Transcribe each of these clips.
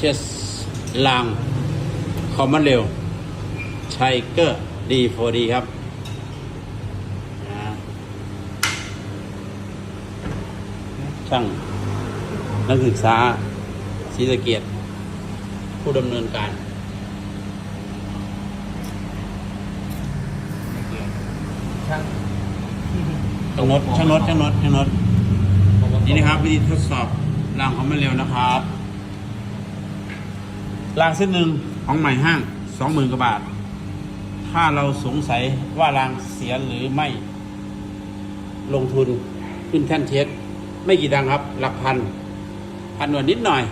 เชสลาง คอมมอนเร็วไชเกอร์ดีโฟดีครับนะช่างนักศึกษาศรีสะเกียรติผู้ดำเนินการช่างช่างนดช่างนดช่างนดช่างนดนี่นะครับ วิธีทดสอบรางคอมมอนเร็วนะครับ รางเส้นหนึ่งของใหม่ห้างสองหมื่นกว่าบาท ถ้าเราสงสัยว่ารางเสียหรือไม่ ลงทุนขึ้นแท่นเทสไม่กี่ดังครับ หลักพันพันหน่วยนิดหน่อย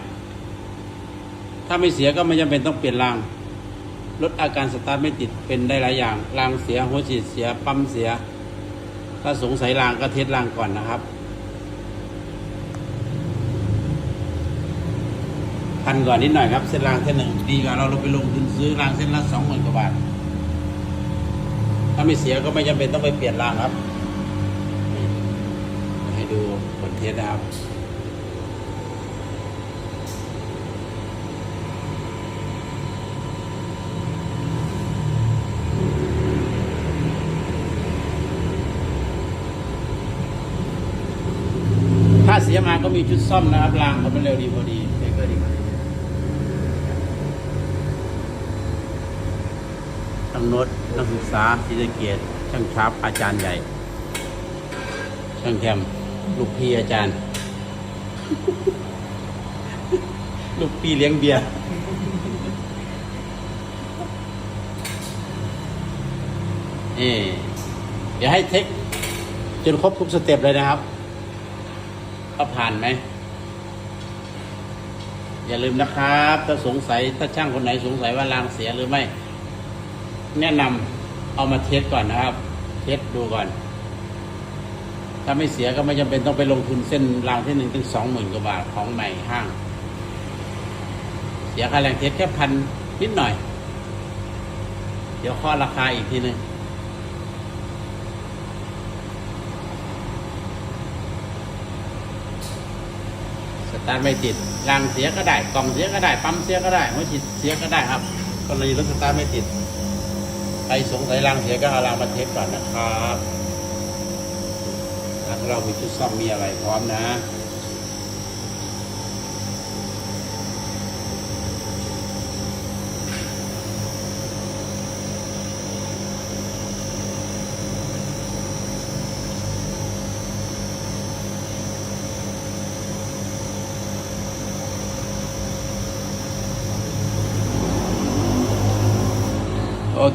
ถ้าไม่เสียก็ไม่จำเป็นต้องเปลี่ยนรางลดอาการสตาร์ทไม่ติดเป็นได้หลายอย่างรางเสียหัวฉีดเสียปั๊มเสีย ถ้าสงสัยรางก็เทสรางก่อนนะครับ พันก่อนนิดหน่อยครับ เส้นรางเส้นหนึ่งดีกว่าเราลงไปลงทุนซื้อรางเส้นละสองหมื่นกว่าบาท ถ้าไม่เสียก็ไม่จำเป็นต้องไปเปลี่ยนรางครับ ให้ดูผลเทสนะครับถ้าเสียมาก็มีชุดซ่อมนะครับรางเขาเป็นเร็วดีพอดี ช่างนดนักศึกษาศิลเกียรติช่างชาร์ปอาจารย์ใหญ่ ช่างแคมลูกพี่อาจารย์ ลูกพี่เลี้ยงเบียร์นี่เดี๋ยวให้เทคจนครบทุกสเต็ปเลยนะครับก็ผ่านไหม อย่าลืมนะครับ ถ้าสงสัยถ้าช่างคนไหนสงสัยว่ารางเสียหรือไม่ แนะนำเอามาเทสก่อนนะครับ เทสดูก่อน ถ้าไม่เสียก็ไม่จำเป็นต้องไปลงทุนเส้นรางที่หนึ่งถึงสองหมื่นกว่าบาทของใหม่ห้าง เสียค่าแรงเทสแค่พันนิดหน่อย เดี๋ยวข้อราคาอีกทีหนึ่งสตาร์ทไม่ติดรางเสียก็ได้ กล่องเสียก็ได้ ปั๊มเสียก็ได้หัวฉีดเสียก็ได้ครับกรณีรถสตาร์ทไม่ติด ใครสงสัยรางเสียก็เอารางมาเทสก่อนนะครับทางเรามีชุดซ่อมมีอะไรพร้อมนะ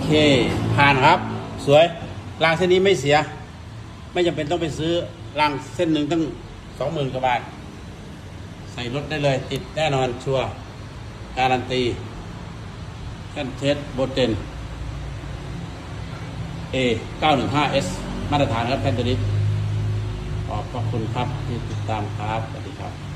เค ผ่านครับ สวยรางเส้นนี้ไม่เสีย ไม่จำเป็นต้องไปซื้อรางเส้นหนึ่งตั้งสองหมื่นกว่าบาท ใส่รถได้เลย ติดแน่นอนชัวร์การันตีแท่นเทสโบเทน A 915 S มาตรฐานครับแผ่นตัวนี้ขอบพระคุณครับที่ติดตามครับ สวัสดีครับ